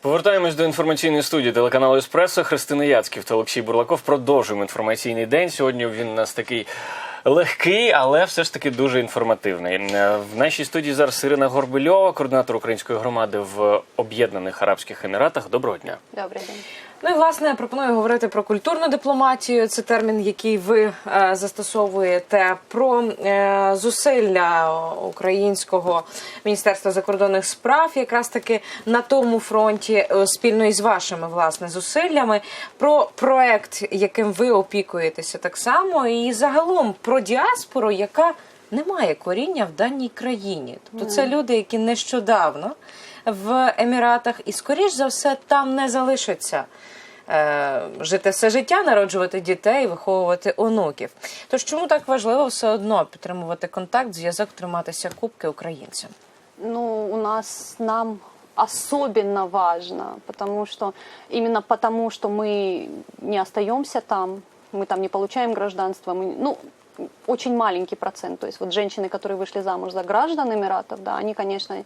Повертаємось до інформаційної студії телеканалу Еспресо. Христина Яцьків та Олексій Бурлаков. Продовжуємо інформаційний день. Сьогодні він у нас такий легкий, але все ж таки дуже інформативний. Е, В нашій студії зараз Ірина Горбильова, координатор української громади в Об'єднаних Арабських Еміратах. Доброго дня. Добрий день. Ну і власне я пропоную говорити про культурну дипломатію. Це термін, який ви е, застосовуєте, про е, зусилля українського міністерства закордонних справ, якраз таки на тому фронті, е, спільно із вашими власне зусиллями, про проект, яким ви опікуєтеся так само, і загалом про діаспору, яка не має коріння в даній країні. Тобто це люди, які нещодавно в Еміратах, і скоріш за все там не залишаться. е, Жити все життя, народжувати дітей, виховувати онуків. Тож чому так важливо все одно підтримувати контакт, зв'язок, триматися кубки українцям? Ну, у нас нам особенно важно, потому что именно потому, что мы не остаемся там, мы там не получаем гражданство, мы, ну, очень маленький процент. То есть вот женщины, которые вышли замуж за граждан Эмиратов, да, они, конечно, а,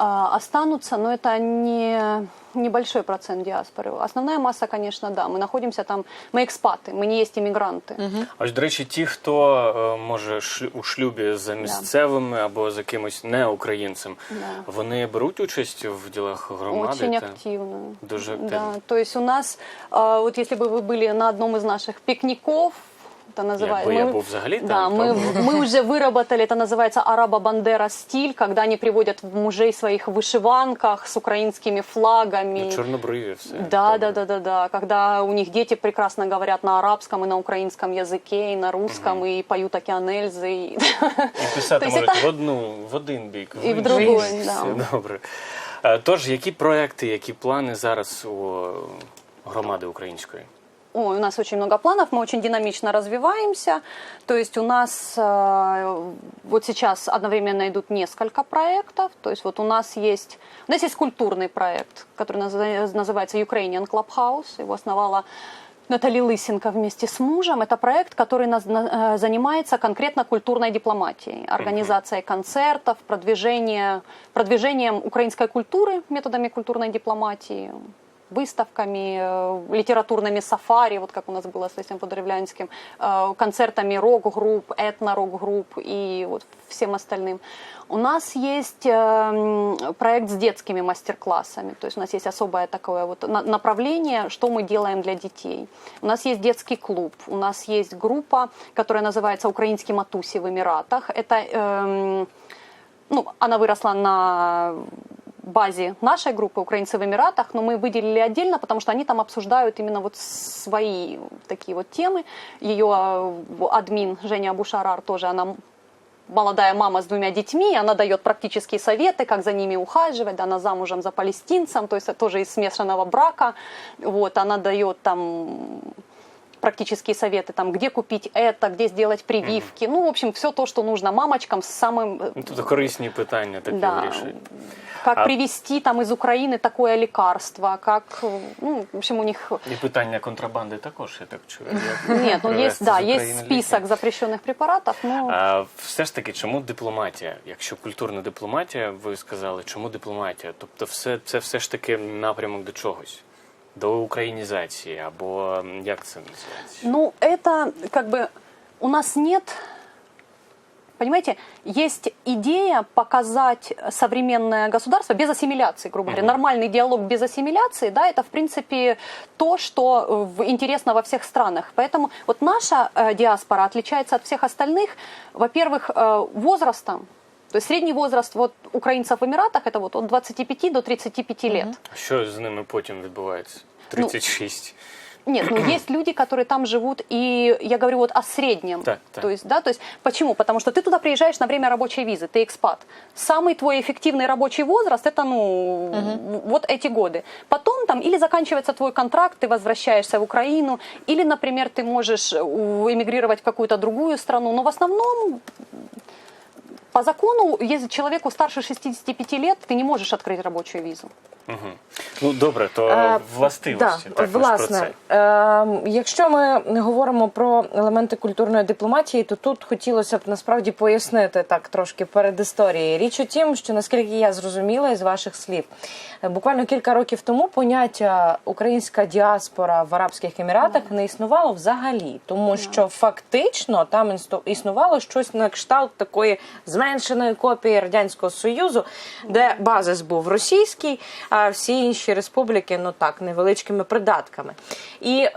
останутся, но это не небольшой процент диаспоры. Основная масса, конечно, да, мы находимся там, мы экспаты, мы не есть иммигранты. Ось, до речі, ті, хто е, може шлю- у шлюбі за місцевими або за кимось неукраїнцем, Да. вони беруть участь в ділах громади. Очень та? активно. Дуже Да, активно. то есть у нас, а, вот если бы вы были на одном из наших пикников, это называется... Якби я був взагалі да, там, мы, то- мы уже выработали, это называется араба-бандера стиль, когда они приводят мужей в своих вышиванках с украинскими флагами. Ну, чорнобриві все. Да, добре. да, да, да, да. Когда у них дети прекрасно говорят на арабском и на украинском языке, и на русском, и поют океан Эльзы. и- І писати То есть можуть это- в одну, в один бік, І в інший. другой, Все да. добре. Е, Тож, які проекти, які плани зараз у громади української? Ой, у нас очень много планов, мы очень динамично развиваемся. То есть у нас э, вот сейчас одновременно идут несколько проектов. То есть вот у нас есть, у нас есть культурный проект, который наз- называется Ukrainian Clubhouse. Его основала Натали Лысенко вместе с мужем. Это проект, который э, занимается конкретно культурной дипломатией, организацией концертов, продвижение, продвижением украинской культуры методами культурной дипломатии, выставками, э, литературными сафари, вот как у нас было с этим Подоревлянским, э, концертами рок-групп, этно-рок-групп и вот всем остальным. У нас есть э, проект с детскими мастер-классами, то есть у нас есть особое такое вот на- направление, что мы делаем для детей. У нас есть детский клуб, у нас есть группа, которая называется «Украинский матуси в Эмиратах». Это эм, ну, она выросла на базе нашей группы «Украинцы в Эмиратах», но мы выделили отдельно, потому что они там обсуждают именно вот свои такие вот темы. Ее э, админ Женя Абушарар тоже, она молодая мама с двумя детьми, она дает практические советы, как за ними ухаживать, да, она замужем за палестинцем, то есть это тоже из смешанного брака, вот, она дает там практические советы, там, где купить это, где сделать прививки, ну, в общем, все то, что нужно мамочкам с самым э, Ну, Тобто корисні питання такі да. вирішують. Как А- привезти там из Украины такое лекарство, как, э, ну, в общем, у них... І питання контрабанди також, я так чую. Як Нет, ну привезти есть, да, з України есть ліки? список запрещенных препаратов, но... А все ж таки, чому дипломатія? Якщо культурна дипломатія, ви сказали, чому дипломатія? Тобто, все це все ж таки напрямок до чогось, до українізації, або м, як це називається? Ну, это как бы у нас нет... Понимаете, есть идея показать современное государство без ассимиляции, грубо говоря. Нормальный диалог без ассимиляции, да, это, в принципе, то, что э, в- интересно во всех странах. Поэтому вот наша э, диаспора отличается от всех остальных, во-первых, э, возрастом. То есть средний возраст вот, украинцев в Эмиратах это вот от 25 до 35 лет. Що з ними потім відбувається? Ну, 36. нет, ну есть люди, которые там живут, и я говорю вот о среднем. Так, так. То есть, да, то есть почему? Потому что ты туда приезжаешь на время рабочей визы, ты экспат. Самый твой эффективный рабочий возраст это ну вот эти годы. Потом там или заканчивается твой контракт, ты возвращаешься в Украину, или, например, ты можешь э, эмигрировать в какую-то другую страну. Но в основном по закону, если человеку старше 65 лет, ты не можешь открыть рабочую визу. Угу. Ну добре, то Е, властивості да, також про власне, це. е, якщо ми говоримо про елементи культурної дипломатії, то тут хотілося б насправді пояснити так трошки перед історією. Річ у тім, що наскільки я зрозуміла із ваших слів, е, буквально кілька років тому поняття українська діаспора в Арабських Еміратах не існувало взагалі, тому що фактично там існувало щось на кшталт такої зменшеної копії радянського союзу, де базис був російський, а всі інші республіки, ну так, невеличкими придатками. І е,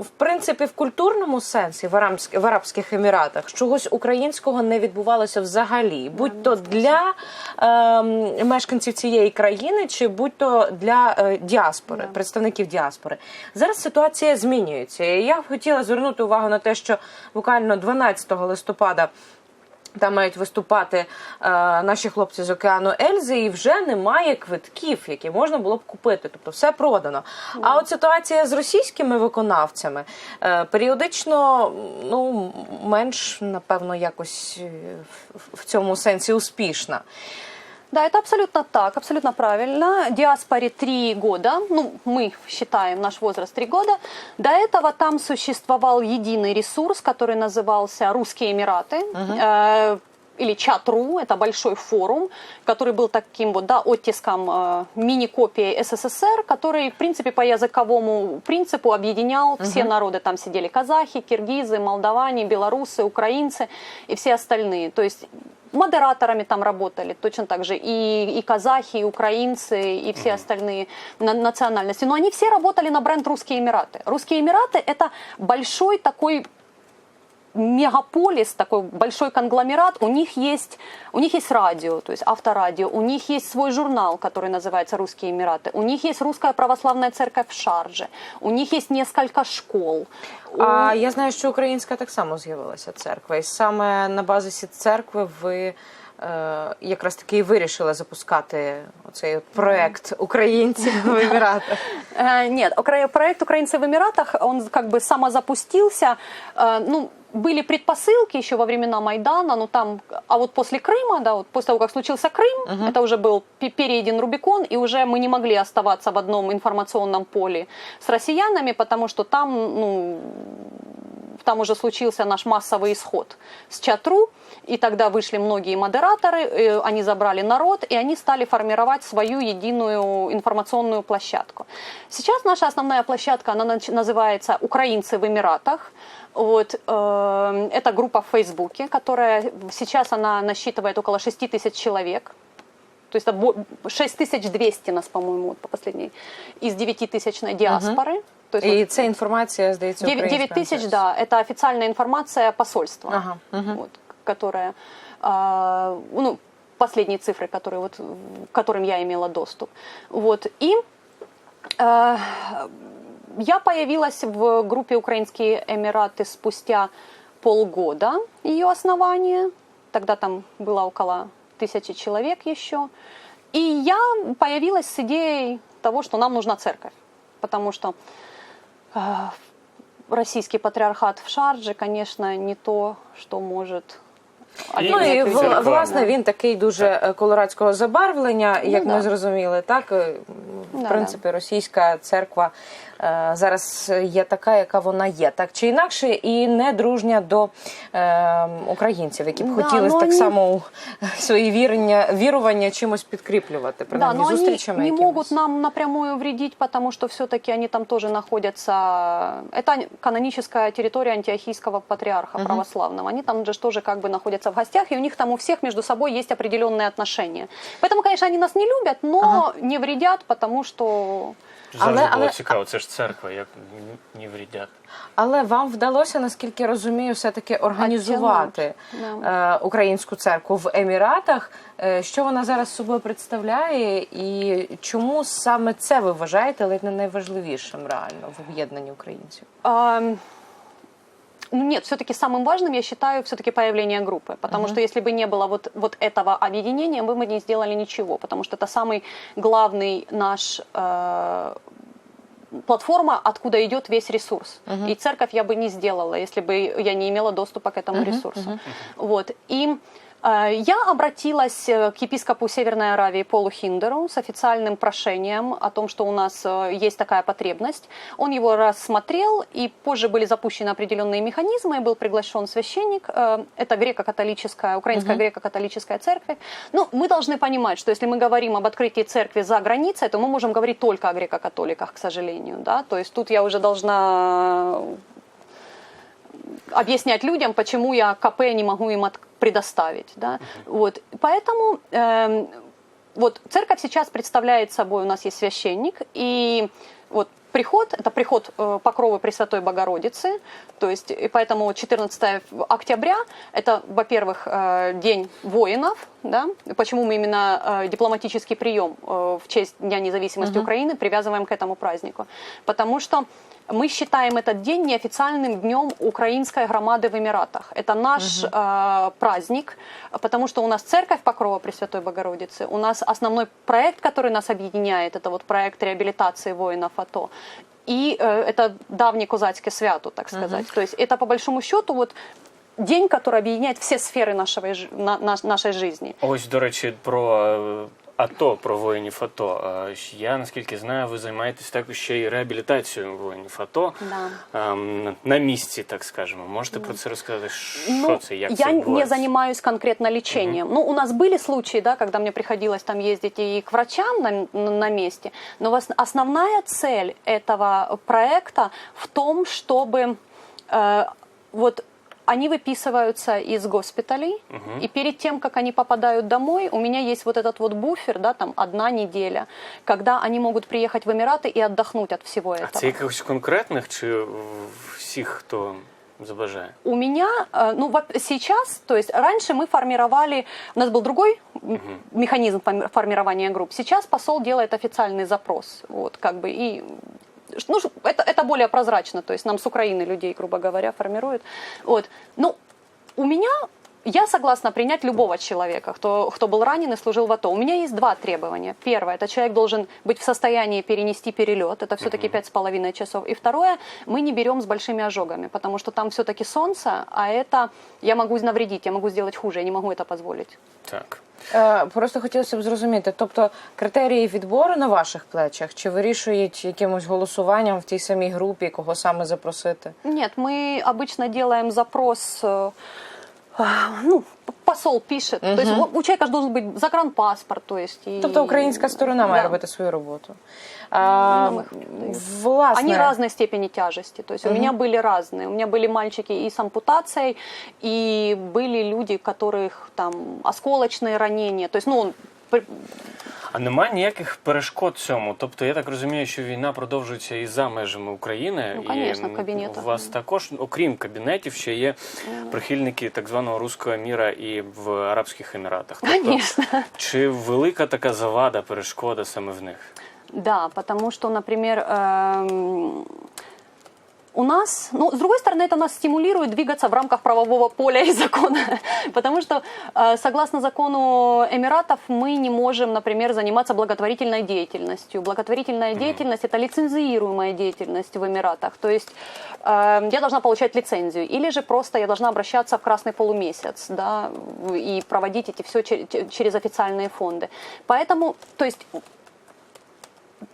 в принципі, в культурному сенсі в, Арамськ- в Арабських Еміратах чогось українського не відбувалося взагалі, будь то для е, мешканців цієї країни, чи будь то для е, діаспори, представників діаспори. Зараз ситуація змінюється. І я б хотіла звернути увагу на те, що буквально 12 листопада. Там мають виступати е, наші хлопці з океану Ельзи, і вже немає квитків, які можна було б купити. Тобто все продано. А от ситуація з російськими виконавцями е, періодично ну менш напевно якось е, в- в цьому сенсі успішна. Да, это абсолютно так, абсолютно правильно. Диаспоре три года, ну, мы считаем наш возраст три года. До этого там существовал единый ресурс, который назывался «Русские Эмираты». Э, или Чат.ру, это большой форум, который был таким вот, да, оттиском э, мини-копией СССР, который, в принципе, по языковому принципу объединял все народы. Там сидели казахи, киргизы, молдаване, белорусы, украинцы и все остальные. То есть модераторами там работали точно так же и, и казахи, и украинцы, и все остальные на- национальности. Но они все работали на бренд «Русские Эмираты». «Русские Эмираты» — это большой такой мегаполис, такой большой конгломерат, у них есть, у них есть радио, то есть авторадио, у них есть свой журнал, который называется «Русские Эмираты», у них есть Русская Православная Церковь в Шарже, у них есть несколько школ. А я знаю, що українська так само з'явилася церква, і саме на базисі церкви ви. е, Якраз таки і вирішили запускати оцей от проект українців в Еміратах. Э, Нет, укра- проект «Украинцы в Эмиратах», он как бы самозапустился. Э, Ну, были предпосылки еще во времена Майдана, но там, а вот после Крыма, да, вот после того, как случился Крым, это уже был пе- перейден Рубикон, и уже мы не могли оставаться в одном информационном поле с россиянами, потому что там, ну, там уже случился наш массовый исход с Чатру, и тогда вышли многие модераторы, э, они забрали народ, и они стали формировать свою единую информационную площадку. Сейчас наша основная площадка, она называется «Украинцы в Эмиратах». Вот, э, это группа в Фейсбуке, которая сейчас она насчитывает около 6 тысяч человек. То есть это бо- 6200 нас, по-моему, по последней, из 9-тысячной диаспоры. То есть вот І це інформація, здається, 9, українською. тысяч, да, это официальная информация посольства, Ага, вот, которая, а, ну, последние цифры, которые вот, к которым я имела доступ. Вот, и э, я появилась в группе «Украинские Эмираты» спустя полгода ее основания. Тогда там было около тысячи человек еще. И я появилась с идеей того, что нам нужна церковь. Потому что э, российский патриархат в Шарджі, конечно, не то, что может... Ну і в- власне він такий дуже е, колорадського забарвлення, як Ну, ми да. зрозуміли. Так е, в Да, принципі, російська церква зараз є така, яка вона є, так чи інакше, і не дружня до е, українців, які б Да, хотіли ну, так вони- само свої вірення, вірування чимось підкріплювати, Да, принаймні но они зустрічами не якимось. могут нам напрямую вредить, потому что все-таки они там тоже находятся. Это каноническая территория антиохийского патриарха православного. Они там же тоже как бы находятся в гостях, и у них там у всех между собой есть определенные отношения. Поэтому, конечно, они нас не любят, но не вредят, потому что Завжди Але- було але- цікаво, це ж церква, як ні врідят. Але вам вдалося, наскільки я розумію, все-таки організувати е, українську церкву в Еміратах. Е, Що вона зараз собою представляє, і чому саме це ви вважаєте ледь не найважливішим реально в об'єднанні українців? Ам, Ну нет, все-таки самым важным я считаю все-таки появление группы, потому что если бы не было вот, вот этого объединения, мы бы не сделали ничего, потому что это самый главный наш э, платформа, откуда идет весь ресурс. И церковь я бы не сделала, если бы я не имела доступа к этому ресурсу. Вот. И Я обратилась э, к епископу Северной Аравии Полу Хиндеру с официальным прошением о том, что у нас э, есть такая потребность. Он его рассмотрел, и позже были запущены определенные механизмы, и был приглашен священник. Э, Это греко-католическая, украинская греко-католическая церковь. Ну, мы должны понимать, что если мы говорим об открытии церкви за границей, то мы можем говорить только о греко-католиках, к сожалению. Да? То есть тут я уже должна объяснять людям, почему я КП не могу им от- предоставить. Да? Вот. Поэтому эм, вот церковь сейчас представляет собой, у нас есть священник, и вот приход, это приход э, Покровы Пресвятой Богородицы, то есть, и поэтому 14 октября, это, во-первых, э, День воинов, да, почему мы именно э, дипломатический прием э, в честь Дня независимости Украины привязываем к этому празднику, потому что мы считаем этот день неофициальным днем украинской громады в Эмиратах. Это наш э, праздник, потому что у нас церковь Покрова Пресвятой Богородицы, у нас основной проект, который нас объединяет, это вот проект реабилитации воинов АТО. И э, это давний козацкий свято, так сказать. То есть это по большому счету вот день, который объединяет все сферы нашего, на- наш- нашей жизни. Ось, до речі, про АТО, про воїнів АТО. Е, ж Я наскільки знаю, ви займаєтесь також ще й реабілітацією воїнів АТО Да. ем, на місці, так скажемо. Можете про це розказати? Що Ну, це? Як я це не відбувається? занимаюсь конкретно лечением. Ну, у нас были случаи, да, когда мне приходилось там ездить и к врачам на, на месте, но вос- основная цель этого проекта в том, чтобы э, вот они выписываются из госпиталей, и перед тем, как они попадают домой, у меня есть вот этот вот буфер, да, там одна неделя, когда они могут приехать в Эмираты и отдохнуть от всего А этого. це якихось конкретних чи всіх, хто забажає? У меня, э, ну, сейчас, то есть раньше мы формировали, у нас был другой м- механизм формирования групп. Сейчас посол делает официальный запрос, вот, как бы, и ну, это, это более прозрачно, то есть нам с Украины людей, грубо говоря, формируют. Вот. Ну, у меня, я согласна принять любого человека, кто, кто был ранен и служил в АТО. У меня есть два требования. Первое, это человек должен быть в состоянии перенести перелет, это все-таки пять с половиной часов. И второе, мы не берем с большими ожогами, потому что там все-таки солнце, а это я могу навредить, я могу сделать хуже, я не могу это позволить. Так. Е, Просто хотілося б зрозуміти, тобто критерії відбору на ваших плечах чи вирішують якимось голосуванням в тій самій групі, кого саме запросити? Нет, мы обычно делаем запрос, э, а, ну, п- посол пишет. То есть у- человека же должен быть загранпаспорт, то есть... И... Тобто українська сторона має Да. робити свою роботу. А, Ну, власне, Они разной степени тяжести. То есть у меня были разные. У меня были мальчики и с ампутацией, и были люди, у которых там осколочные ранения. То есть, ну, А немає ніяких перешкод цьому. Тобто я так розумію, що війна продовжується і за межами України. Ну, і конечно, в м, у вас також, окрім кабінетів, ще є прихильники так званого руського міра і в Арабських Еміратах. Тобто, чи велика така завада, перешкода саме в них? Да, потому что, например, у нас, ну, с другой стороны, это нас стимулирует двигаться в рамках правового поля и закона, потому что, э, согласно закону Эмиратов, мы не можем, например, заниматься благотворительной деятельностью. Благотворительная деятельность – это лицензируемая деятельность в Эмиратах, то есть э, я должна получать лицензию, или же просто я должна обращаться в Красный полумесяц, да, и проводить эти все через официальные фонды. Поэтому, то есть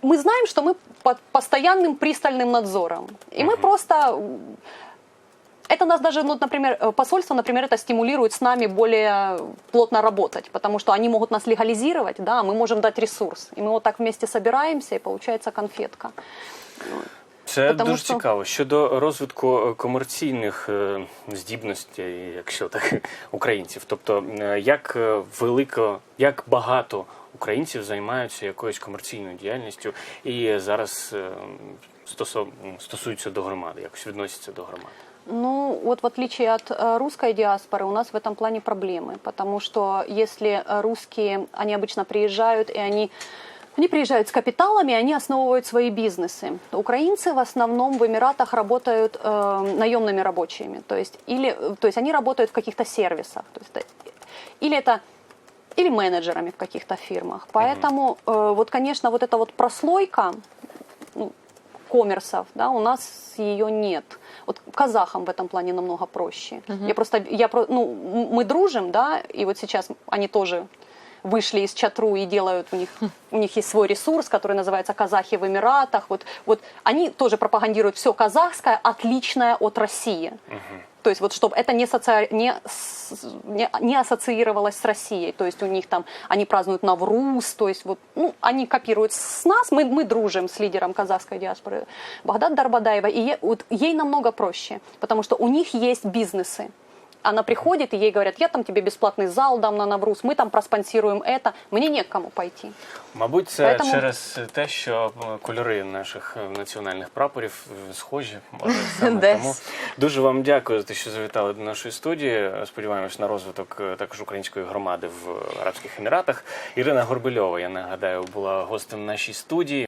мы знаем, что мы под постоянным пристальным надзором. И мы просто... м, Это нас даже, ну, например, э, посольство, например, это стимулирует с нами более плотно работать, потому что они могут нас легализировать, да, а мы можем дать ресурс. И мы вот так вместе собираемся, и получается конфетка. Це Потому дуже що- цікаво. Щодо розвитку е, комерційних е, здібностей, якщо так, українців. Тобто, е, як е, велико, як багато українців займаються якоюсь комерційною діяльністю і зараз е, стосов, стосуються до громади, якось відносяться до громади. Ну, вот в отличие от э, русской диаспоры, у нас в этом плане проблемы, потому что если э, русские, они обычно приезжают, и они они приезжают с капиталами, и они основывают свои бизнесы. Украинцы в основном в Эмиратах работают э, наемными рабочими, то есть, или, э, то есть они работают в каких-то сервисах, то есть, э, или это или менеджерами в каких-то фирмах. Поэтому, э, вот, конечно, вот эта вот прослойка, ну, коммерсов, да, у нас ее нет. Вот казахам в этом плане намного проще. Я просто, я, ну, мы дружим, да, и вот сейчас они тоже вышли из чатру и делают у них у них есть свой ресурс, который называется казахи в Эмиратах. Вот вот они тоже пропагандируют все казахское отличное от России. То есть вот чтобы это не, соци- не, не, не ассоциировалось с Россией. То есть у них там, они празднуют Навруз, то есть вот, ну, они копируют с нас, мы, мы дружим с лидером казахской диаспоры Багдад Дарбадаева, и е- вот ей намного проще, потому что у них есть бизнесы Она приходит, и ей говорят, я там тебе бесплатный зал дам на Навруз, мы там проспонсируем это, мне не к кому пойти. Мабуть, це Поэтому- через те, що е, кольори наших е, національних прапорів е, схожі. Може, саме Десь. тому. Дуже вам дякую за те, що завітали до нашої студії. Сподіваємось на розвиток е, також української громади в Арабських Еміратах. Ірина Горбельова, я нагадаю, була гостем в нашій студії.